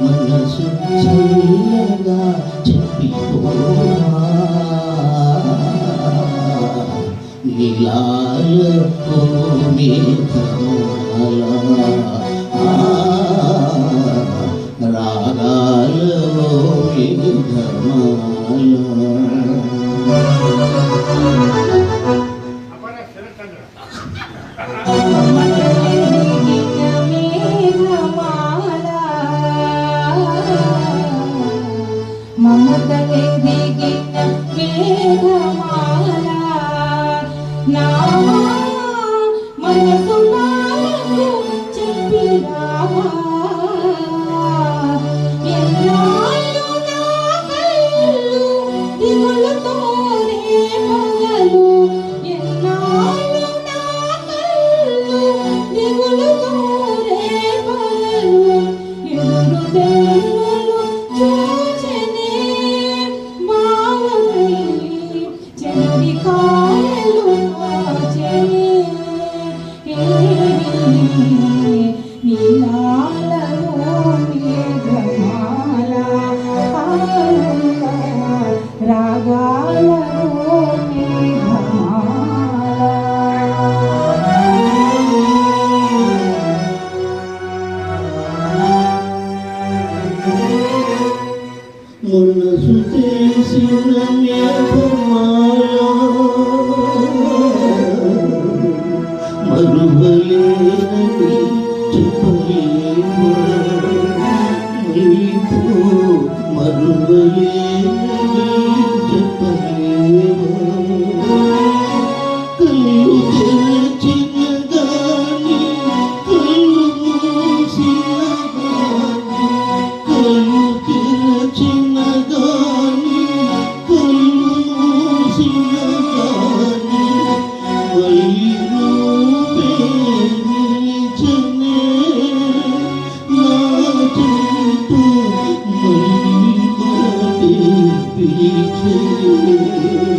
మనసు చల్లగా చెప్పిపోమా నిలాయ భూమి రాగాయ భూమి ధర్మాయ now, my 一支